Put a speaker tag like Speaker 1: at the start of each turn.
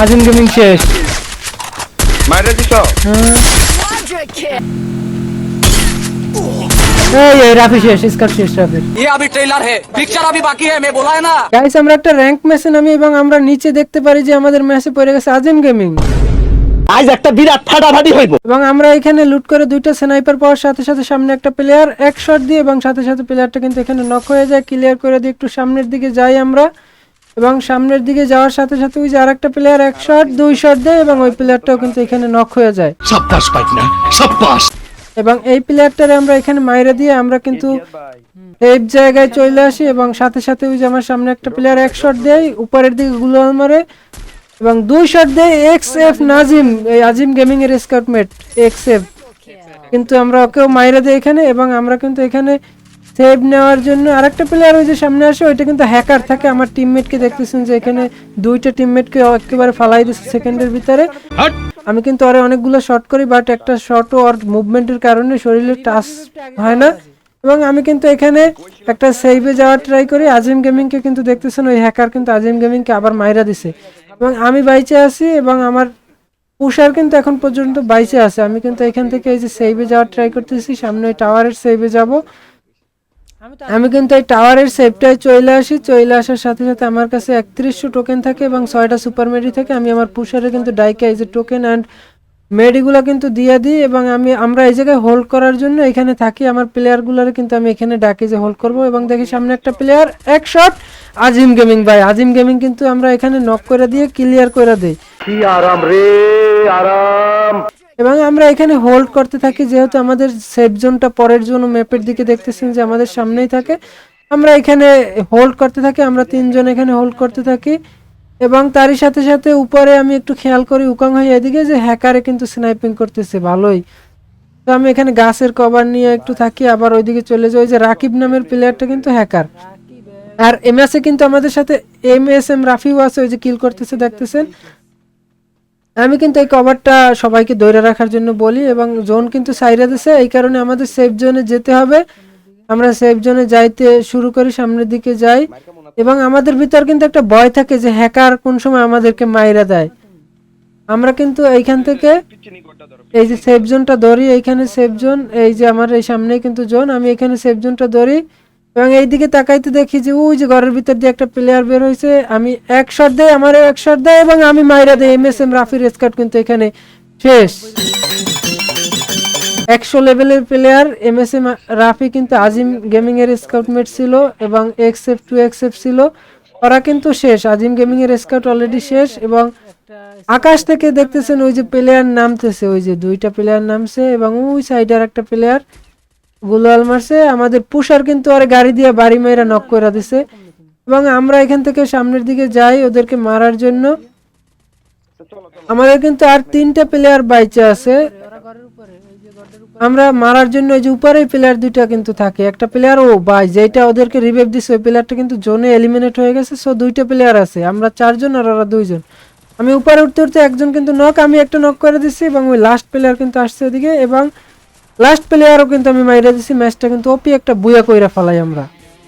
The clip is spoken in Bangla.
Speaker 1: আজিম গেমিং শেষ
Speaker 2: মাইরে দিছ
Speaker 1: হ্যাঁ।
Speaker 3: Quadra kill.
Speaker 1: এই এই রাফি শেষ স্কার শেষ রাফির
Speaker 4: ये अभी ट्रेलर है पिक्चर अभी बाकी है मैं बोला है ना
Speaker 1: গাইস আমরা একটা র্যাঙ্ক ম্যাচে নামি এবং আমরা নিচে দেখতে পারি যে আমাদের ম্যাচে পড়ে গেছে আজিম গেমিং
Speaker 5: আজ একটা বিরাট ফাটাফাটি হইব
Speaker 1: এবং আমরা এখানে লুট করে দুইটা স্নাইপার পাওয়ার সাথে সাথে সামনে একটা প্লেয়ার এক শট দিয়ে এবং সাথে সাথে প্লেয়ারটা কিন্তু এখানে নক হয়ে যায় ক্লিয়ার করে দিয়ে একটু সামনের দিকে যাই আমরা এবং সামনের দিকে যাওয়ার সাথে সাথে ওই যে আরেকটা প্লেয়ার এক শট দুই শট দেয় এবং ওই প্লেয়ারটাও কিন্তু এখানে নক হয়ে যায়। এবং এই প্লেয়ারটারে আমরা এখানে মাইরে দিয়ে আমরা কিন্তু সেফ জায়গায় চলে আসি এবং সাথে সাথে ওই যে আমার সামনে একটা প্লেয়ার এক শট দেয় উপরের দিকে গুলো মারে এবং দুই শট দেয় এক্স এফ নাজিম এই আজিম গেমিং এর স্কাউটমেট এক্স এফ কিন্তু আমরা ওকেও মাইরে দিই এখানে এবং আমরা কিন্তু এখানে সেভ নেওয়ার জন্য আরেকটা প্লেয়ার ওই যে সামনে আসে ওইটা কিন্তু হ্যাকার থাকে। আমার টিমমেটকে দেখতেছেন যে এখানে দুইটা টিমমেটকে একেবারে ফালাই দিচ্ছে সেকেন্ডের ভিতরে। আমি কিন্তু আরে অনেকগুলো শট করি বাট একটা শটও ওর মুভমেন্টের কারণে শরীরে টাচ হয় না। এবং আমি কিন্তু এখানে একটা সেভে যাওয়ার ট্রাই করি। আজিম গেমিংকে কিন্তু দেখতেছেন ওই হ্যাকার কিন্তু আজিম গেমিংকে আবার মাইরা দিছে। এবং আমি বাইচে আছি এবং আমার পুষার কিন্তু এখন পর্যন্ত বাইচে আছে। আমি কিন্তু এখান থেকে এই যে সেভে যাওয়ার ট্রাই করতেছি সামনে ওই টাওয়ারের সেভে যাব। আমি কিন্তু এই টাওয়ারের সেফটায় চলে আসি চলে আসার সাথে সাথে আমার কাছে একত্রিশশো টোকেন থাকে এবং ছয়টা সুপার মেডি থাকে। আমি আমার পুষারে কিন্তু ডাইকে এই যে টোকেন অ্যান্ড মেডিগুলো কিন্তু দিয়ে দিই এবং আমি আমরা এই জায়গায় হোল্ড করার জন্য এখানে থাকি। আমার প্লেয়ারগুলোর কিন্তু আমি এখানে ডাকি যে হোল্ড করব এবং দেখি সামনে একটা প্লেয়ার এক শট আজিম গেমিং ভাই। আজিম গেমিং কিন্তু আমরা এখানে নক করে দিয়ে ক্লিয়ার করে দিই।
Speaker 5: কি আরাম রে আরাম।
Speaker 1: এবং আমরা এখানে হোল্ড করতে থাকি, যেহেতু আমাদের সেফ জোনটা পরের জন্য ম্যাপের দিকে দেখতেছেন যে আমাদের সামনেই থাকে। আমরা এখানে হোল্ড করতে থাকি, আমরা তিনজন এখানে হোল্ড করতে থাকি। এবং তারই সাথে সাথে উপরে আমি একটু খেয়াল করি, উকাং ভাই এদিকে যে হ্যাকারে কিন্তু স্নাইপিং করতেছে, ভালোই। তো আমি এখানে গাছের কভার নিয়ে একটু থাকি, আবার ওইদিকে চলে যাই যে রাকিব নামের প্লেয়ারটা কিন্তু হ্যাকার আর এম কিন্তু আমাদের সাথে, এম এস এম রাফিও আছে, ওই যে কিল করতেছে, দেখতেছেন? আমি কিন্তু এই কভারটা সবাইকে ধরে রাখার জন্য বলি এবং জোন কিন্তু সাইরা দিছে, এই কারণে আমাদের সেফ জোনে যেতে হবে। আমরা সেফ জোনে যাইতে শুরু করি, সামনের দিকে যাই। এবং আমাদের ভিতর কিন্তু একটা ভয় থাকে যে হ্যাকার কোন সময় আমাদেরকে মাইরা দেয়। আমরা কিন্তু এইখান থেকে এই যে সেফ জোনটা ধরি, এইখানে সেফ জোন এই যে আমার এই সামনেই কিন্তু জোন আমি এখানে সেফ জোনটা ধরি। এবং এইদিকে তাকাইতে দেখি যে, ওই যে ঘরের ভিতর দিয়ে একটা প্লেয়ার বের হয়েছে আমি এক শট দেয় আমারও এক শট দেয় এবং আমি মাইরা দেই। এম এস এম রাফির স্কার্ট কিন্তু এখানে শেষ। একশো লেভেলের player M S M Rafi কিন্তু আজিম গেমিং এর স্কাউটমেট ছিল এবং X F two X F ছিল। ওরা কিন্তু শেষ। আজিম গেমিং এর স্কাউট অলরেডি শেষ এবং আকাশ থেকে দেখতেছেন ওই যে প্লেয়ার নামতেছে। ওই যে দুইটা প্লেয়ার নামছে এবং ওই সাইডে আর একটা প্লেয়ার গুলাল মারছে, আমাদের পুষার কিন্তু আর গাড়ি দিয়ে বাড়ি মেয়েরা নক করে দিছে। এবং আমরা এখান থেকে সামনের দিকে যাই ওদেরকে মারার জন্য। আমাদের কিন্তু আর তিনটা প্লেয়ার বাইচে আছে। আমরা মারার জন্য ওই যে উপরে প্লেয়ার দুইটা কিন্তু থাকে। একটা প্লেয়ার ও বাই যেটা ওদেরকে রিভাইভ দিছে, ওই প্লেয়ারটা কিন্তু জোনে এলিমিনেট হয়ে গেছে। সো দুইটা প্লেয়ার আছে। আমরা চারজন আর ওরা দুইজন। আমি উপরে উঠতে উঠতে একজন কিন্তু নক আমি একটা নক করে দিচ্ছি এবং ওই লাস্ট প্লেয়ার কিন্তু আসছে ওদিকে এবং লাস্ট প্লেয়ারও কিন্তু আমি মাইরা দিছি ম্যাচটা কিন্তু ওপি একটা বুয়া কইরা ফেলাই আমরা।